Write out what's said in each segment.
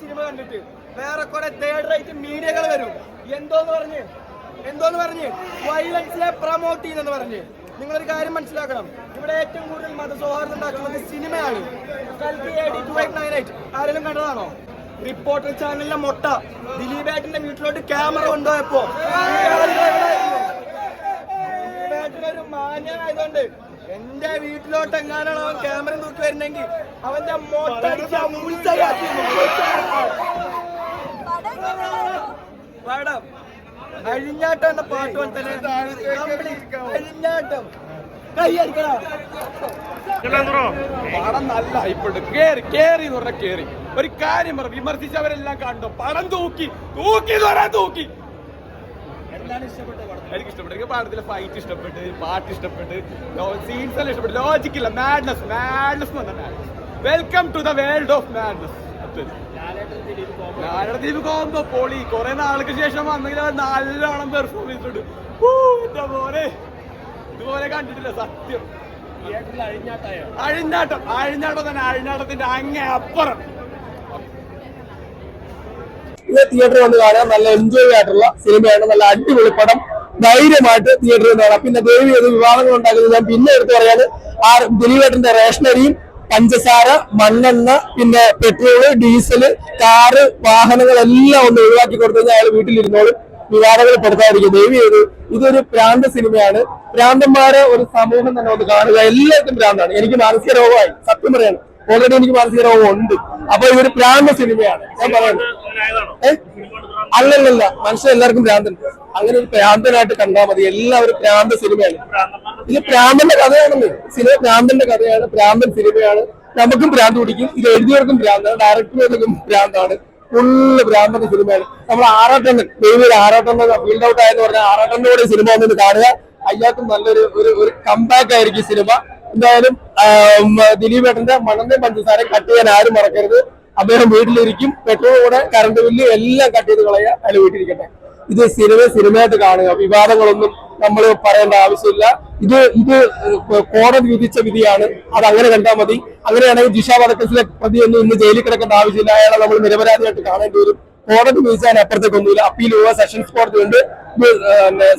Cinema കണ്ടിട്ട് വേറെ കുറെ തേർഡ് റേറ്റ് മീഡിയകൾ വരും. എന്തോന്ന് പറഞ്ഞ്? എന്തോന്ന് പറഞ്ഞ്? വയലൻസിനെ പ്രൊമോട്ട് ചെയ്യുന്നെന്ന് പറഞ്ഞ്. നിങ്ങളൊരു കാര്യം മനസ്സിലാക്കണം. ഇവിടെ ഏറ്റവും കൂടുതൽ മതസൗഹാർദ്ദം ഉണ്ടാക്കുന്നത് സിനിമയാണ് കൽക്കി AD 2898 ആരെങ്കിലും കണ്ടതാണോ? റിപ്പോർട്ടർ ചാനലിലെ മൊട്ട. ദിലീപേട്ടന്റെ വീട്ടിലോട്ട് ക്യാമറ കൊണ്ടുപോയപ്പോ. ഒരു മാന്യനായതുകൊണ്ട് എന്റെ വീട്ടിലോട്ട് എങ്ങാനാണ് അവൻ ക്യാമറ തൂക്കി വരുന്നെങ്കിൽ അവന്റെ പാടാം അഴിഞ്ഞാട്ടം എന്ന പാട്ട് പോലെ തന്നെ. അഴിഞ്ഞാട്ടം. പടം നല്ല ഹൈപ്പുണ്ട് കേറി കേറി എന്ന് പറഞ്ഞ കേറി. ഒരു കാര്യം പറ വിമർശിച്ചവരെല്ലാം കണ്ടു. പടം തൂക്കി തൂക്കി എന്ന് തൂക്കി. എനിക്ക് ഇഷ്ടപ്പെട്ടു എനിക്ക് പടത്തിലെ ഫൈറ്റ് ഇഷ്ടപ്പെട്ട് പാട്ട് ഇഷ്ടപ്പെട്ട് സീൻസ് എല്ലാം ഇഷ്ടപ്പെട്ടു ലോജിക് ഇല്ല. Madness madness welcome to the world of madness Deep combo പൊളി. കുറെ നാൾക്ക് ശേഷം വന്നെങ്കിൽ അവൻ നല്ലോണം പെർഫോം ചെയ്തിട്ടുണ്ട് എന്റെ മോനെ. ഇതുപോലെ കണ്ടിട്ടില്ല സത്യം. അഴിഞ്ഞാട്ടം. അഴിഞ്ഞാട്ടം തന്നെ. അഴിഞ്ഞാട്ടത്തിന്റെ അങ്ങേ അപ്പുറം. ഇത് തിയേറ്ററിൽ വന്ന് കാണാൻ നല്ല എൻജോയ് ആയിട്ടുള്ള സിനിമയാണ് നല്ല അടിപൊളി പടം. ധൈര്യമായിട്ട് തിയേറ്ററിൽ നിന്ന് കാണാം. പിന്നെ ദേവി അത് വിവാദങ്ങൾ ഉണ്ടാക്കുന്നത് ഞാൻ പിന്നെ എടുത്ത് പറയാണ് ആ ദിലീപേട്ടന്റെ റേഷനറിയും പഞ്ചസാര മണ്ണെണ്ണ പിന്നെ പെട്രോൾ ഡീസൽ കാറ് വാഹനങ്ങളെല്ലാം ഒന്ന് ഒഴിവാക്കി കൊടുത്തു അയാൾ വീട്ടിലിരുന്നോളും. വിവാദങ്ങൾ പെടുത്താതിരിക്കും. ദേവി ഏത്? ഇതൊരു പ്രാന്ത സിനിമയാണ് പ്രാന്തന്മാരെ ഒരു സമൂഹം തന്നെ ഒന്ന് കാണുക. എല്ലാവർക്കും പ്രാന്താണ്. എനിക്ക് മാനസിക രോഗമായി. സത്യം പറയാണ്. ഓൾറെഡി എനിക്ക് മാനസിക രോഗം ഉണ്ട്. അപ്പൊ ഇതൊരു പ്രാന്ത സിനിമയാണ്. ഞാൻ പറയുന്നത് ഏഹ് അല്ലല്ലല്ല. മനുഷ്യൻ എല്ലാവർക്കും ഭ്രാന്തുണ്ട് അങ്ങനെ ഒരു ഭ്രാന്തനായിട്ട് കണ്ടാൽ മതി. എല്ലാവരും പ്രാന്ത സിനിമയാണ്. ഇത് പ്രാന്തന്റെ കഥയാണെന്ന്. സിനിമ പ്രാന്തന്റെ കഥയാണ്. പ്രാന്തൻ സിനിമയാണ്. നമുക്കും ഭ്രാന്ത് പിടിക്കും. ഇത് എഴുതിയവർക്കും ഭ്രാന്താണ്. ഡയറക്ടർക്കും പ്രാന്താണ് ഫുള്ള് ഭ്രാന്തന്റെ സിനിമയാണ്. നമ്മൾ ആറാട്ടണ്ണൻ. ദൈവം ആറാട്ടണ്ണൻ ഫീൽഡ് ഔട്ട് ആയെന്ന് പറഞ്ഞാൽ ആറാട്ടണ്ണോടെ സിനിമ ഒന്നും കാണുക. അയ്യാക്കും നല്ലൊരു ഒരു ഒരു കംബാക്ക് ആയിരിക്കും ഈ സിനിമ. എന്തായാലും ദിലീപേട്ടന്റെ മണന്റെ പഞ്ചസാര കട്ട് ചെയ്യാൻ ആരും മറക്കരുത്. അദ്ദേഹം വീട്ടിലിരിക്കും പെട്രോൾ കൂടെ കറണ്ട് ബില്ല് എല്ലാം കട്ട് ചെയ്ത് കളയുക അയാൾ വീട്ടിലിരിക്കട്ടെ. ഇത് സിനിമ സിനിമയായിട്ട് കാണുക. വിവാദങ്ങളൊന്നും നമ്മൾ പറയേണ്ട ആവശ്യമില്ല. ഇത് ഇത് കോടതി വിധിച്ച വിധിയാണ്. അത് അങ്ങനെ കണ്ടാൽ മതി. അങ്ങനെയാണെങ്കിൽ ജിഷ വടക്കസിലെ പ്രതിയൊന്നും ഇന്ന് ജയിലിൽ കിടക്കേണ്ട ആവശ്യമില്ല. അയാളെ നമ്മൾ നിരപരാധിയായിട്ട് കാണേണ്ടി വരും. കോടതി അപ്പുറത്തേക്ക് അപ്പുറത്തേക്കൊന്നുമില്ല അപ്പീൽ പോവാ സെഷൻസ് കോടതി ഉണ്ട്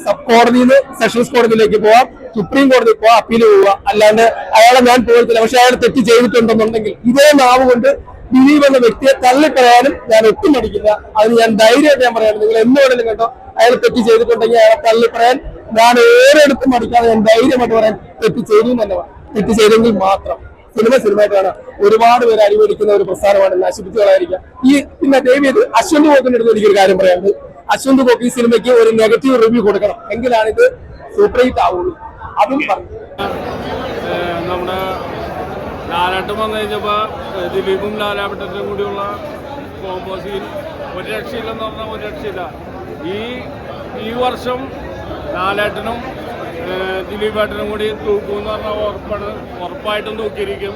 സബ് കോടതിയിൽ നിന്ന് സെഷൻസ് കോടതിയിലേക്ക് പോവാം. സുപ്രീം കോടതി പോവാം അപ്പീൽ പോവുക അല്ലാണ്ട് അയാളെ ഞാൻ പോകത്തില്ല പക്ഷെ അയാൾ തെറ്റ് ചെയ്തിട്ടുണ്ടെന്നുണ്ടെങ്കിൽ ഇതേ നാവ് കൊണ്ട് ദിലീപ് എന്ന വ്യക്തിയെ തള്ളിപ്പറയാനും ഞാൻ ഒട്ടും മടിക്കില്ല. അത് ഞാൻ ധൈര്യമായിട്ട് ഞാൻ പറയാണ്. നിങ്ങൾ എന്നോടെങ്കിലും കേട്ടോ അയാൾ തെറ്റ് ചെയ്തിട്ടുണ്ടെങ്കിൽ അയാളെ തള്ളിപ്പറയാൻ ഞാൻ ഏറെ ഓരോരുത്തും മടിക്കാതെ ഞാൻ ധൈര്യമായിട്ട് പറയാൻ തെറ്റ് ചെയ്തു തന്നെ തെറ്റ് ചെയ്തെങ്കിൽ മാത്രം. സിനിമ സിനിമയായിട്ടാണ് ഒരുപാട് പേര് അനുവദിക്കുന്ന ഒരു പ്രസ്ഥാനമാണ് നശിപ്പിച്ചുകളായിരിക്കാം ഈ പിന്നെ ദേവിയത് അശ്വന്ത് പോക്കിന്റെ അടുത്ത് എനിക്കൊരു കാര്യം പറയാനുണ്ട്. അശ്വന്ത് പോക്ക് ഈ സിനിമയ്ക്ക് ഒരു നെഗറ്റീവ് റിവ്യൂ കൊടുക്കണം. എങ്കിലാണ് ഇത് സൂപ്പർ ഹിറ്റ് ആവുള്ളൂ. അതും പറഞ്ഞു. നമ്മുടെ ലാലാട്ടം വന്നു കഴിഞ്ഞപ്പോൾ ദിലീപും ലാലാട്ടനും കൂടിയുള്ള കോമ്പോ സീൻ ഒരു രക്ഷയില്ലെന്ന് പറഞ്ഞാൽ ഒരു രക്ഷയില്ല. ഈ ഈ വർഷം ലാലേട്ടനും ദിലീപേട്ടനും കൂടി തൂക്കുമെന്ന് പറഞ്ഞാൽ ഉറപ്പാണ്. ഉറപ്പായിട്ടും തൂക്കിയിരിക്കും.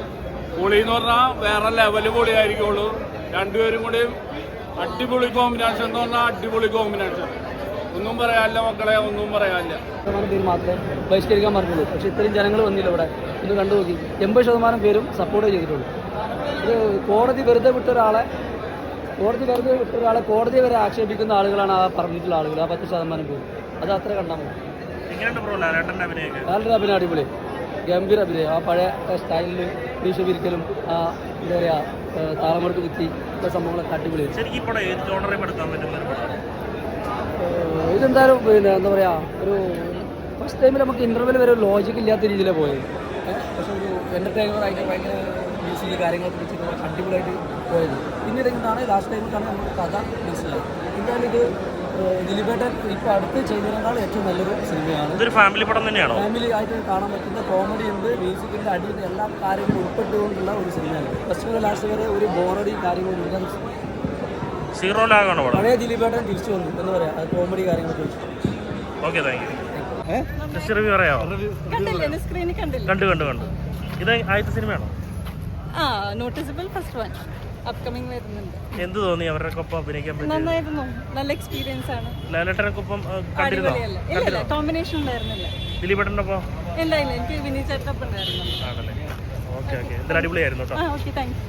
പൊളി എന്ന് പറഞ്ഞാൽ വേറെ ലെവൽ പൊളിയായിരിക്കുള്ളൂ. രണ്ടുപേരും കൂടി അടിപൊളി കോമ്പിനേഷൻ എന്ന് പറഞ്ഞാൽ അടിപൊളി കോമ്പിനേഷൻ ഒന്നും പറയാനില്ല മക്കളെ ഒന്നും പറയാനില്ല. ബഹിഷ്കരിക്കാൻ പറഞ്ഞുള്ളൂ. പക്ഷെ ഇത്രയും ജനങ്ങൾ വന്നില്ല ഇവിടെ. ഒന്ന് കണ്ടു നോക്കി. എൺപത് ശതമാനം പേരും സപ്പോർട്ട് ചെയ്തിട്ടുള്ളൂ ഇത് കോടതി വെറുതെ വിട്ട ഒരാളെ കോടതി വെറുതെ വിട്ട ഒരാളെ കോടതി വരെ ആക്ഷേപിക്കുന്ന ആളുകളാണ് ആ പറഞ്ഞിട്ടുള്ള ആളുകൾ ആ പത്ത് ശതമാനം പേര്. അത് അത്ര കണ്ടാൽ മതി. നല്ലൊരു അഭിനയം അടിപൊളി. ഗംഭീര അഭിനയം. ആ പഴയ സ്റ്റൈലിൽ വീശ വിരിക്കലും ആ എന്താ പറയുക താളമുറക്ക് കുത്തി സംഭവങ്ങളൊക്കെ അടിപൊളി. ഇതെന്തായാലും പിന്നെ എന്താ പറയുക ഒരു ഫസ്റ്റ് ടൈമിൽ നമുക്ക് ഇന്റർവെൽ വരെ ഒരു ലോജിക്ക് ഇല്ലാത്ത രീതിയിലാണ് പോയത്. പക്ഷെ ഒരു എന്റർടൈനർ ആയിട്ട് ഭയങ്കര മ്യൂസിക് കാര്യങ്ങളൊക്കെ വെച്ചിട്ട് അടിപൊളിയായിട്ട് പോയത്. പിന്നീട് എന്താണ് ലാസ്റ്റ് ടൈമിലാണ് നമുക്ക് കഥ മനസ്സിലായത്. എന്തായാലും ഇത് ദിലീപേട്ടൻ ഇപ്പോൾ അടുത്ത് ചെയ്തതിനേക്കാൾ ഏറ്റവും നല്ലൊരു സിനിമയാണ്. ഇതൊരു ഫാമിലി പടം തന്നെയാണോ? ഫാമിലി ആയിട്ട് കാണാൻ പറ്റുന്ന കോമഡി ഉണ്ട് മ്യൂസിക്കിന്റെ അടിയിൽ എല്ലാ കാര്യങ്ങളും ഉൾപ്പെട്ടുകൊണ്ടുള്ള ഒരു സിനിമയാണ്. ഫസ്റ്റ് മുതൽ ലാസ്റ്റ് വരെ ഒരു ബോറടി കാര്യങ്ങളും സീറോ ലാഗാണോ പഴയ ദിലീപേട്ടൻ തിരിച്ചു വന്നു. എന്ന് പറയാം? അത് കോമഡി കാര്യങ്ങളൊക്കെ ഓക്കെ താങ്ക് യു റിവ്യൂ പറയാമോ കണ്ടില്ലേ സ്ക്രീനിൽ കണ്ടില്ലേ. കണ്ടു കണ്ടു കണ്ടു. ഇത് ആദ്യത്തെ സിനിമയാണോ? ആ നോട്ടീസബിൾ ഫസ്റ്റ് വൺ അപ്കമിങ് വരുന്നുണ്ട്. എന്ത് തോന്നി അവരുടെ ഒപ്പം അഭിനയിക്കാൻ പറ്റി നന്നായിരുന്നു. നല്ല എക്സ്പീരിയൻസ് ആണ്. ലാലേട്ടനൊക്കെ ഒപ്പം കണ്ടിരുന്നോ? അടിപൊളിയല്ല? ഇല്ല ഇല്ല കോമ്പിനേഷൻ ഉണ്ടായിരുന്നില്ല. ദിലീപേട്ടന്റെ ഒപ്പം ഇല്ല ഇല്ല എനിക്ക് വിനീത് ചേട്ടപ്പം ഉണ്ടായിരുന്നു. ആണല്ലേ? Okay okay. എന്തായാലും അടിപൊളിയായിരുന്നു കേട്ടോ. ആ ഓക്കെ താങ്ക് യു